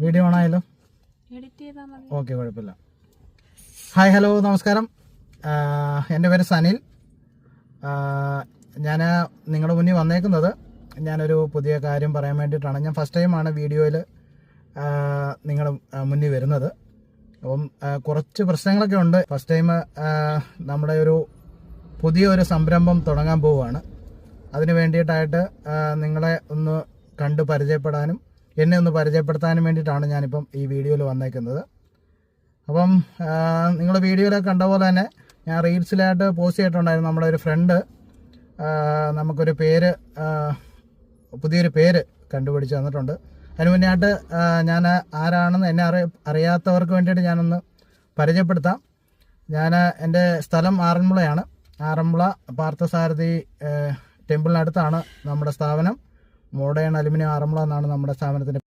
Video മതി. Okay കുഴപ്പമില്ല. Hi hello നമസ്കാരം. എന്റെ പേര് സനിൽ. ഞാൻ നിങ്ങളുടെ മുന്നിൽ വന്നേക്കുന്നത് ഞാനൊരു പുതിയ കാര്യം പറയാൻ വേണ്ടിയിട്ടാണ്. ഞാൻ ഫസ്റ്റ് ടൈമാണ് വീഡിയോയിൽ നിങ്ങളുടെ മുന്നിൽ വരുന്നത്. അപ്പം കുറച്ച് പ്രശ്നങ്ങളൊക്കെ ഉണ്ട്. ഫസ്റ്റ് ടൈം നമ്മുടെ ഒരു പുതിയ ഒരു സംരംഭം തുടങ്ങാൻ പോവുകയാണ്. അതിന് വേണ്ടിയിട്ടായിട്ട് നിങ്ങളെ ഒന്ന് കണ്ട് പരിചയപ്പെടാനും എന്നെ ഒന്ന് പരിചയപ്പെടുത്താനും വേണ്ടിയിട്ടാണ് ഞാനിപ്പം ഈ വീഡിയോയിൽ വന്നേക്കുന്നത്. അപ്പം നിങ്ങൾ വീഡിയോയിലൊക്കെ കണ്ട പോലെ തന്നെ ഞാൻ റീൽസിലായിട്ട് പോസ്റ്റ് ചെയ്തിട്ടുണ്ടായിരുന്നു നമ്മുടെ ഒരു ഫ്രണ്ട്. നമുക്കൊരു പേര് പുതിയൊരു പേര് കണ്ടുപിടിച്ച് തന്നിട്ടുണ്ട്. അതിന് മുന്നായിട്ട് ഞാൻ ആരാണെന്ന് എന്നെ അറി അറിയാത്തവർക്ക് വേണ്ടിയിട്ട് ഞാനൊന്ന് പരിചയപ്പെടുത്താം. ഞാൻ എന്റെ സ്ഥലം ആറന്മുളയാണ്. ആറന്മുള പാർത്ഥസാരഥി ടെമ്പിളിനടുത്താണ് നമ്മുടെ സ്ഥാപനം. മോഡേൺ അലുമിനിയം ആറന്മുള എന്നാണ് നമ്മുടെ സ്ഥാപനത്തിന്റെ